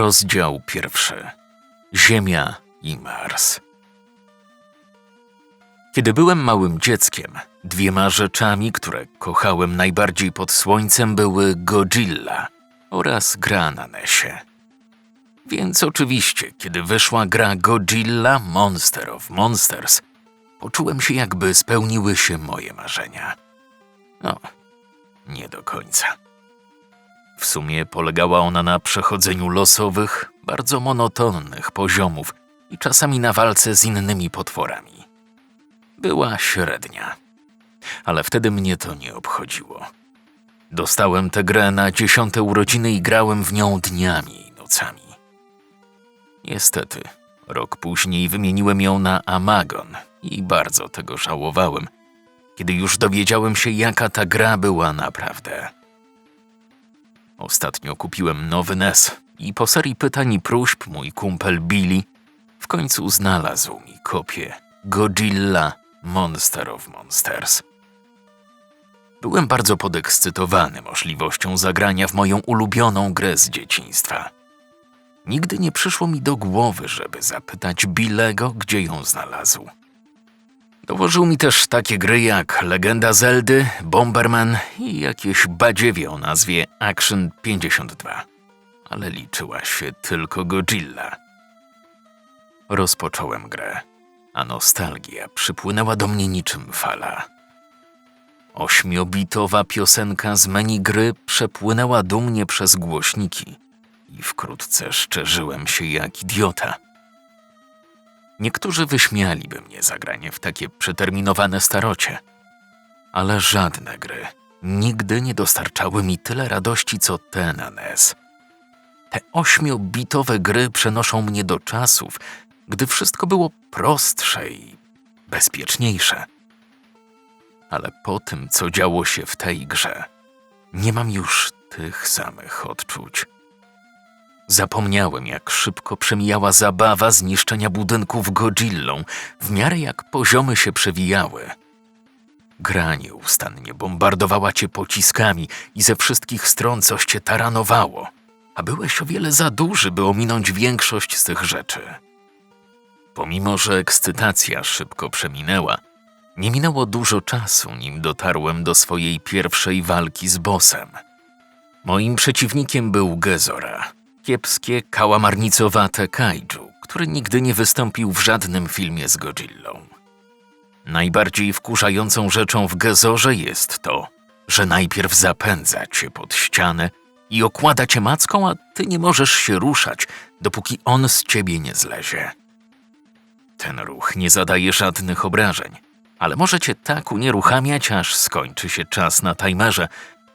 Rozdział pierwszy. Ziemia i Mars. Kiedy byłem małym dzieckiem, dwiema rzeczami, które kochałem najbardziej pod słońcem, były Godzilla oraz gra na Nesie. Więc oczywiście, kiedy wyszła gra Godzilla Monster of Monsters, poczułem się jakby spełniły się moje marzenia. No, nie do końca. W sumie polegała ona na przechodzeniu losowych, bardzo monotonnych poziomów i czasami na walce z innymi potworami. Była średnia, ale wtedy mnie to nie obchodziło. Dostałem tę grę na dziesiąte urodziny i grałem w nią dniami i nocami. Niestety, rok później wymieniłem ją na Amagon i bardzo tego żałowałem, kiedy już dowiedziałem się, jaka ta gra była naprawdę. Ostatnio kupiłem nowy NES i po serii pytań i próśb mój kumpel Billy w końcu znalazł mi kopię Godzilla Monster of Monsters. Byłem bardzo podekscytowany możliwością zagrania w moją ulubioną grę z dzieciństwa. Nigdy nie przyszło mi do głowy, żeby zapytać Billego, gdzie ją znalazł. Dołożył mi też takie gry jak Legenda Zeldy, Bomberman i jakieś badziewie o nazwie Action 52. Ale liczyła się tylko Godzilla. Rozpocząłem grę, a nostalgia przypłynęła do mnie niczym fala. Ośmiobitowa piosenka z menu gry przepłynęła dumnie przez głośniki i wkrótce szczerzyłem się jak idiota – Niektórzy wyśmialiby mnie za granie w takie przeterminowane starocie, ale żadne gry nigdy nie dostarczały mi tyle radości co te na NES. Te ośmiobitowe gry przenoszą mnie do czasów, gdy wszystko było prostsze i bezpieczniejsze. Ale po tym, co działo się w tej grze, nie mam już tych samych odczuć. Zapomniałem, jak szybko przemijała zabawa zniszczenia budynków Godzillą, w miarę jak poziomy się przewijały. Gra nieustannie bombardowała cię pociskami i ze wszystkich stron coś cię taranowało, a byłeś o wiele za duży, by ominąć większość z tych rzeczy. Pomimo, że ekscytacja szybko przeminęła, nie minęło dużo czasu, nim dotarłem do swojej pierwszej walki z bossem. Moim przeciwnikiem był Gezora, kiepskie, kałamarnicowate kaiju, który nigdy nie wystąpił w żadnym filmie z Godzillą. Najbardziej wkurzającą rzeczą w Gezorze jest to, że najpierw zapędza cię pod ścianę i okłada cię macką, a ty nie możesz się ruszać, dopóki on z ciebie nie zlezie. Ten ruch nie zadaje żadnych obrażeń, ale może cię tak unieruchamiać, aż skończy się czas na timerze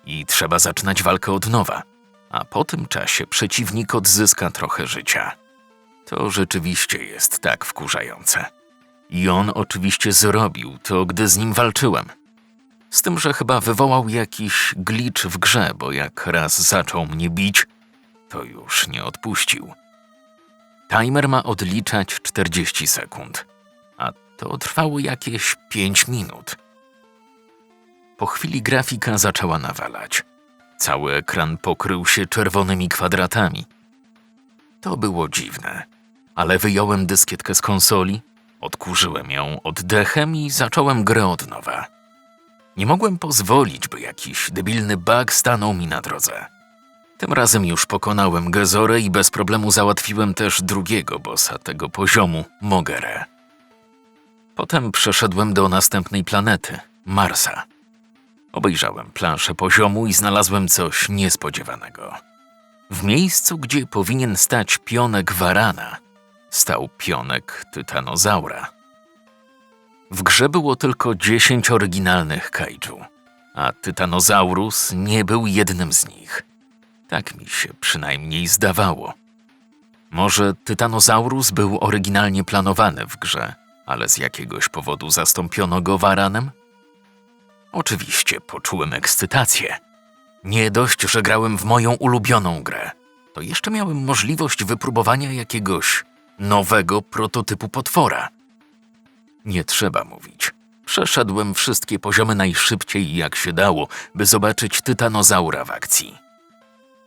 i trzeba zaczynać walkę od nowa – a po tym czasie przeciwnik odzyska trochę życia. To rzeczywiście jest tak wkurzające. I on oczywiście zrobił to, gdy z nim walczyłem. Z tym, że chyba wywołał jakiś glitch w grze, bo jak raz zaczął mnie bić, to już nie odpuścił. Timer ma odliczać 40 sekund, a to trwało jakieś 5 minut. Po chwili grafika zaczęła nawalać. Cały ekran pokrył się czerwonymi kwadratami. To było dziwne, ale wyjąłem dyskietkę z konsoli, odkurzyłem ją oddechem i zacząłem grę od nowa. Nie mogłem pozwolić, by jakiś debilny bug stanął mi na drodze. Tym razem już pokonałem Gezorę i bez problemu załatwiłem też drugiego bossa tego poziomu, Mogerę. Potem przeszedłem do następnej planety, Marsa. Obejrzałem planszę poziomu i znalazłem coś niespodziewanego. W miejscu, gdzie powinien stać pionek warana, stał pionek tytanozaura. W grze było tylko dziesięć oryginalnych kaiju, a tytanozaurus nie był jednym z nich. Tak mi się przynajmniej zdawało. Może tytanozaurus był oryginalnie planowany w grze, ale z jakiegoś powodu zastąpiono go waranem? Oczywiście poczułem ekscytację. Nie dość, że grałem w moją ulubioną grę, to jeszcze miałem możliwość wypróbowania jakiegoś nowego prototypu potwora. Nie trzeba mówić. Przeszedłem wszystkie poziomy najszybciej jak się dało, by zobaczyć tytanozaura w akcji.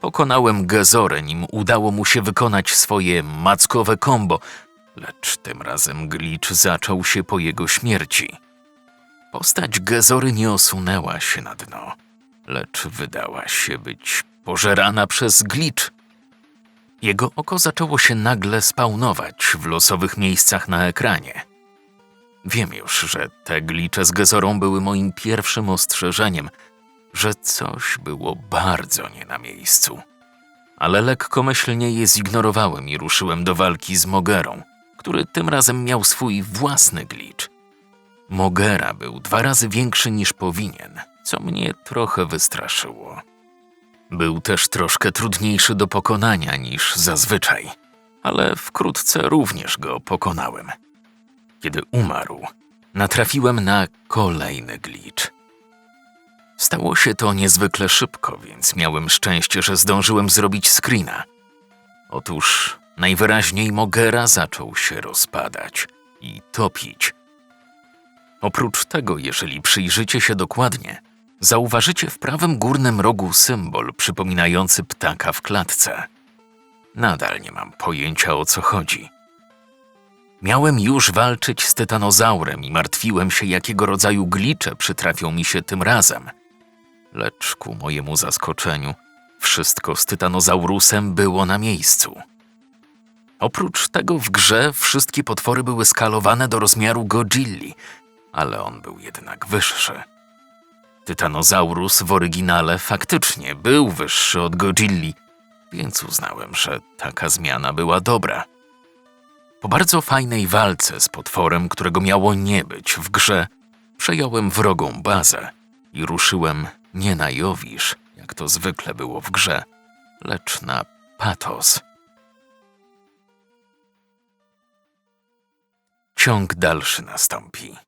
Pokonałem Gezorę, nim udało mu się wykonać swoje mackowe kombo, lecz tym razem glitch zaczął się po jego śmierci. Postać Gezory nie osunęła się na dno, lecz wydała się być pożerana przez glitch. Jego oko zaczęło się nagle spawnować w losowych miejscach na ekranie. Wiem już, że te glicze z Gezorą były moim pierwszym ostrzeżeniem, że coś było bardzo nie na miejscu. Ale lekkomyślnie je zignorowałem i ruszyłem do walki z Mogerą, który tym razem miał swój własny glitch. Mogera był dwa razy większy niż powinien, co mnie trochę wystraszyło. Był też troszkę trudniejszy do pokonania niż zazwyczaj, ale wkrótce również go pokonałem. Kiedy umarł, natrafiłem na kolejny glitch. Stało się to niezwykle szybko, więc miałem szczęście, że zdążyłem zrobić screena. Otóż najwyraźniej Mogera zaczął się rozpadać i topić. Oprócz tego, jeżeli przyjrzycie się dokładnie, zauważycie w prawym górnym rogu symbol przypominający ptaka w klatce. Nadal nie mam pojęcia o co chodzi. Miałem już walczyć z tytanozaurem i martwiłem się, jakiego rodzaju glicze przytrafią mi się tym razem. Lecz ku mojemu zaskoczeniu, wszystko z tytanozaurusem było na miejscu. Oprócz tego w grze wszystkie potwory były skalowane do rozmiaru Godzilli, ale on był jednak wyższy. Tytanozaurus w oryginale faktycznie był wyższy od Godzilli, więc uznałem, że taka zmiana była dobra. Po bardzo fajnej walce z potworem, którego miało nie być w grze, przejąłem wrogą bazę i ruszyłem nie na Jowisz, jak to zwykle było w grze, lecz na Patos. Ciąg dalszy nastąpi.